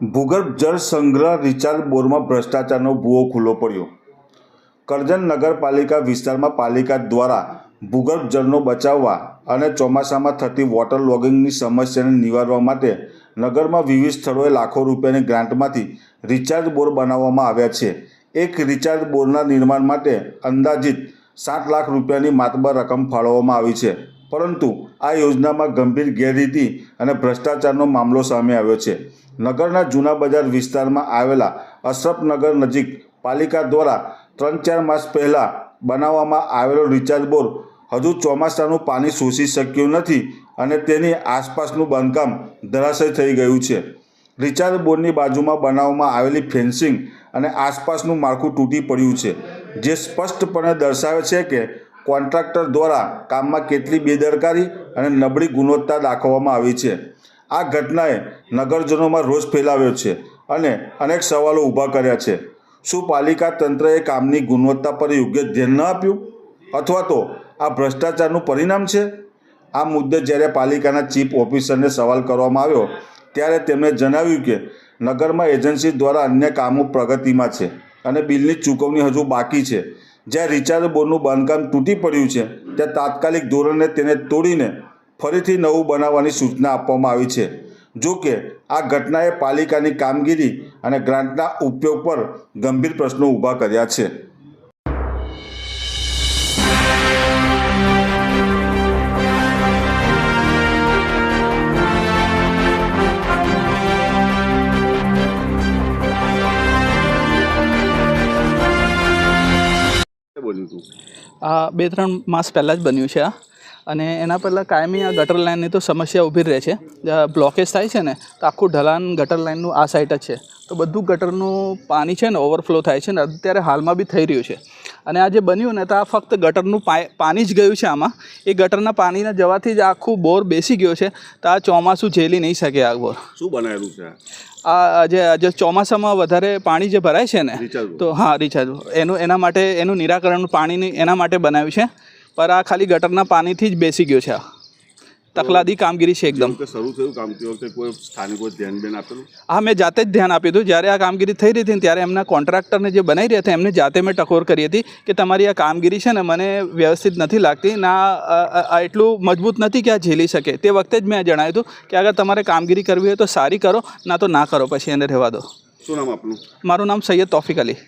ભૂગર્ભ જળ સંગ્રહ રિચાર્જ બોરમાં ભ્રષ્ટાચારનો ભૂવો ખુલ્લો પડ્યો. કરજણ નગરપાલિકા વિસ્તારમાં પાલિકા દ્વારા ભૂગર્ભ જળનો બચાવવા અને ચોમાસામાં થતી વોટર લોગિંગની સમસ્યાને નિવારવા માટે નગરમાં વિવિધ સ્થળોએ લાખો રૂપિયાની ગ્રાન્ટમાંથી રિચાર્જ બોર બનાવવામાં આવ્યા છે. એક રિચાર્જ બોરના નિર્માણ માટે અંદાજિત સાત લાખ રૂપિયાની માતબર રકમ ફાળવવામાં આવી છે. પરંતુ આ યોજનામાં ગંભીર ગેરરીતિ અને ભ્રષ્ટાચારનો મામલો સામે આવ્યો છે. નગરના જૂના બજાર વિસ્તારમાં આવેલા અશરફનગર નજીક પાલિકા દ્વારા ત્રણ ચાર માસ પહેલાં બનાવવામાં આવેલો રિચાર્જ બોર હજુ ચોમાસાનું પાણી શોષી શક્યું નથી અને તેની આસપાસનું બાંધકામ ધરાશય થઈ ગયું છે. રિચાર્જ બોરની બાજુમાં બનાવવામાં આવેલી ફેન્સિંગ અને આસપાસનું માળખું તૂટી પડ્યું છે, જે સ્પષ્ટપણે દર્શાવે છે કે કોન્ટ્રાક્ટર દ્વારા કામમાં કેટલી બેદરકારી અને નબળી ગુણવત્તા દાખવવામાં આવી છે. આ ઘટનાએ નગરજનોમાં રોષ ફેલાવ્યો છે અને અનેક સવાલો ઊભા કર્યા છે. શું પાલિકા તંત્રએ કામની ગુણવત્તા પર યોગ્ય ધ્યાન ન આપ્યું? અથવા તો આ ભ્રષ્ટાચારનું પરિણામ છે? આ મુદ્દે જ્યારે પાલિકાના ચીફ ઓફિસરને સવાલ કરવામાં આવ્યો, ત્યારે તેમણે જણાવ્યું કે નગરમાં એજન્સી દ્વારા અન્ય કામો પ્રગતિમાં છે અને બિલની ચૂકવણી હજુ બાકી છે. જ્યાં રિચાર્જ બોર્ડનું બાંધકામ તૂટી પડ્યું છે, ત્યાં તાત્કાલિક ધોરણે તેને તોડીને ફરીથી નવું બનાવવાની સૂચના આપવામાં આવી છે. જો કે, આ ઘટનાએ પાલિકાની કામગીરી અને ગ્રાન્ટના ઉપયોગ પર ગંભીર પ્રશ્નો ઊભા કર્યા છે. આ બે ત્રણ માસ પહેલાં જ બન્યું છે આ. અને એના પહેલાં કાયમી આ ગટર લાઇનની તો સમસ્યા ઊભી રહે છે. બ્લોકેજ થાય છે ને, તો આખું ઢલાન ગટર લાઇનનું આ સાઈડ જ છે. તો બધું ગટરનું પાણી છે ને ઓવરફ્લો થાય છે ને, અત્યારે હાલમાં બી થઈ રહ્યું છે. અને આ જે બન્યું ને તો આ ફક્ત ગટરનું પાણી જ ગયું છે આમાં. એ ગટરના પાણીના જવાથી જ આખું બોર બેસી ગયો છે. તો આ ચોમાસું ઝેલી નહીં શકે આ બોર. શું બનાવેલું છે આ? જે જે ચોમાસામાં વધારે પાણી જે ભરાય છે ને તો હા રિચાર્જ એનું એના માટે એનું નિરાકરણ પાણીની એના માટે બનાવ્યું છે. પર આ ખાલી ગટરના પાણીથી જ બેસી ગયો છે આ. તકલાદી કામગીરી છે એકદમ. શરૂ થયું કામ તે વખતે કોઈ સ્થાનિકો ધ્યાન બેન આપેલું? હા મેં જાતે જ ધ્યાન આપ્યું હતું. જ્યારે આ કામગીરી થઈ રહી હતી ત્યારે એમના કોન્ટ્રાક્ટરને જે બનાવી રહ્યા હતા એમને જાતે મેં ટકોર કરી હતી કે તમારી આ કામગીરી છે ને મને વ્યવસ્થિત નથી લાગતી ના એટલું મજબૂત નથી કે આ ઝીલી શકે. તે વખતે જ મેં જણાવ્યું હતું કે અગર તમારે કામગીરી કરવી હોય તો સારી કરો ના તો ના કરો પછી એને રહેવા દો. શું નામ આપનું? મારું નામ સૈયદ તોફિક અલી.